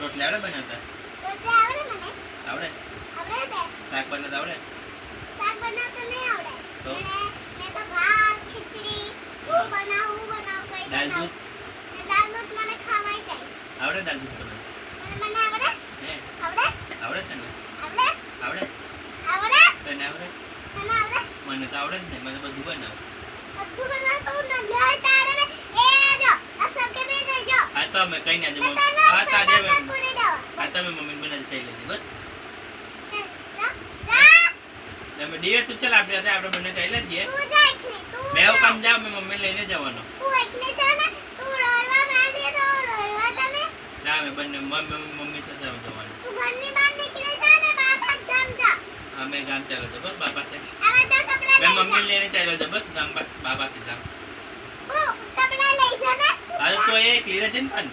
રોટલી આવડે બનાવતા? આવડે શાક બનાવતા આવડે શાક બનાવતા નહીં આવડે. તો? મેં ખીચડી હું બનાવું હું બનાવું કઈ મને ખાવાય જાય આવડે દાળ દૂધ બનાવ આવડે? આવડે? તને? આવડે? આવડે? મને તો આવડે જ ને મને બધું બનાવ. બધું બનાવ તો તો અમે કઈ ના જમો. તને આ તાજે સકે પૂરી દો આ તમે મમ્મી બનાવી થઈ લેતી બસ. અમે જા તમે ડીવે તું ચાલ આપણે આપણે આપણે બંને ચાઈ છીએ તું જા તું જા. કામ જાવ મેં મમ્મી લઈને જવાનો. તું એકલી જા ને તું રડવા ના દે તો રડવા તને ના. અમે બંને મમ્મી મમ્મી સાથે જવાનું. તું ઘરની બહાર નીકળી જા ને બાપા ગામ જા. અમે ગામ ચાલો તો બસ બાપા કપડા મેં મમ્મી જા. લઈને ચાલ્યો છો બસ ગામ બસ બાપા પાસે ગામ. કપડા લઈ જા હાલ તો એ ક્લિયર છે ને પણ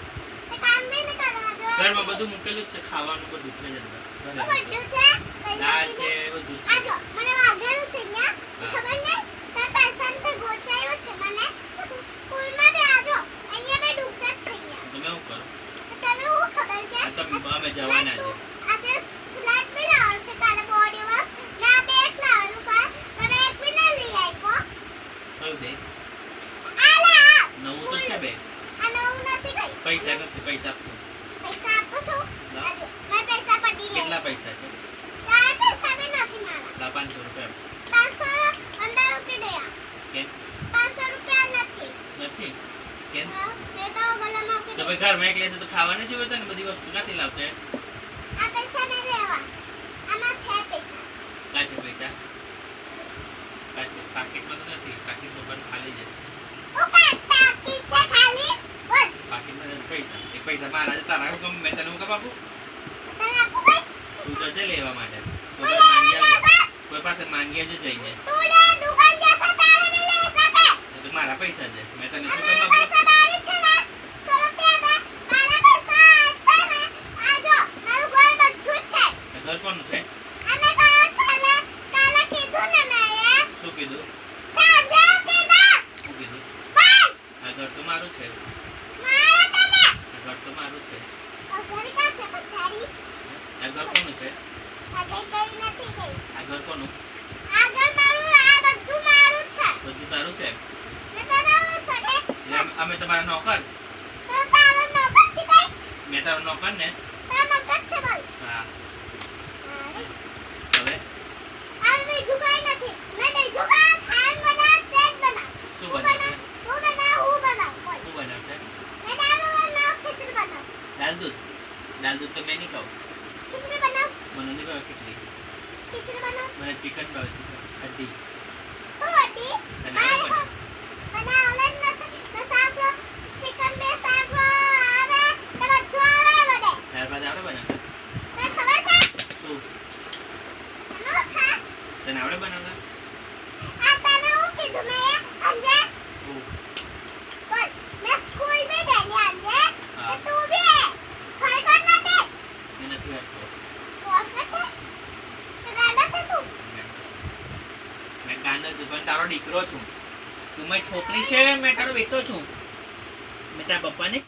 ઘરમાં બધું મૂકેલું જ છે ખાવાનું બધું છે? દાળ છે બધું આ છે જો મને વાગેલું છે ન્યા એ હા. ખબર ને તાર પેશન્ટ ગોચાયો છે મને તો તું સ્કૂલમાં બે આજો અહીંયા બે ડૂબતા જ છે ન્યા તમે શું કરો તો તને હું ખબર છે આ તો અમે જવાના છે તું આજે ફ્લેટ બી લાવ્યો છે કાલે બહુ દિવસ ને આ બેગ લાવેલું કાલ તને એક બી ના લઈ આપ્યો કયું દે આ લે આ નવું તો છે બે આ નવું નથી કઈ પૈસા નથી પૈસા આપો પૈસા આપો છો? ના. પૈસા પડી ગયા કેટલા પૈસા છે? ચાર પૈસા બી નથી મારા. લા પાંચસો રૂપિયા. પાંચસો અંદર ઉકી દયા? કેમ? પાંચસો રૂપિયા નથી. નથી? કેમ? મેં તો ગલામાં મૂકી તો ભાઈ દીધું. ઘરમાં એકલે છે તો ખાવાની જોઈએ ને બધી વસ્તુ નથી લાવશે આ પૈસા નહીં લેવા આમાં છે પૈસા કાં છે પૈસા કાં છે પાકીટમાં તો નથી પાકીટમાં પણ ખાલી છે ઓ કાકા કી છે ખાલી બોલ પાકીટમાં નથી પૈસા મારા છે તારા હું ગમે મેં તને હું કપ આપું? તને તું જજે લેવા માટે. કોઈ પાસે માંગી છે? જઈને? તું મારા પૈસા છે. મેં તને શું મારું ઘર કોનું છે? શું કીધું? શું કીધું? આ ઘર તો મારું છે મારે તને આ ઘર તો મારું છે આ ઘર કા છે પછાડી આ ઘર કોનું છે? આ કઈ કઈ નથી કઈ. આ ઘર કોનું આગળ મારું આ બધું મારું છે. બધું તારું છે? ને તારું છે અમે- તમારા નોકર? તો તારો નોકર છે કઈ મેં તારો નોકર ને? તારો નોકર છે બોલ. હા. હવે? આ બીજું કઈ નથી. મેં બીજું કઈ ખાન બના તેજ બના શું તું તું બના હું બના બોલ. શું બનાવશે મેં દાળ બનાવ ખીચડી બનાવ. દાલ દૂધ? દાલ દૂધ તો મેં નહીં ખાવું. ખીચડી બનાવ મને નહીં ભાવે ખીચડી ખીચડી બનાવ મને ચિકન ભાવે ચિકન હડ્ડી હોટી તને આવડે બનાવતા? મને આવડે જ નથી ને શાક ચિકન બે શાક આવે તે બધું આવડે મને ત્યાર બાદ આવડે બનાવતા તને ખબર છે શું એનો છે તને આવડે બનાવતા આ તને હું કીધું મેં અંજે શું? બોલ મેં સ્કૂલ में ગયેલી અંજે હા. તો તું બી ખરેખર નથી મેં નથી હટતો કોણ કે છે તે ગાંડા છે તું મેં ગાંડો પણ તારો દીકરો છું. તું મારી છોકરી છે, મેં તારો બેટો છું. મેં તારા પપ્પાને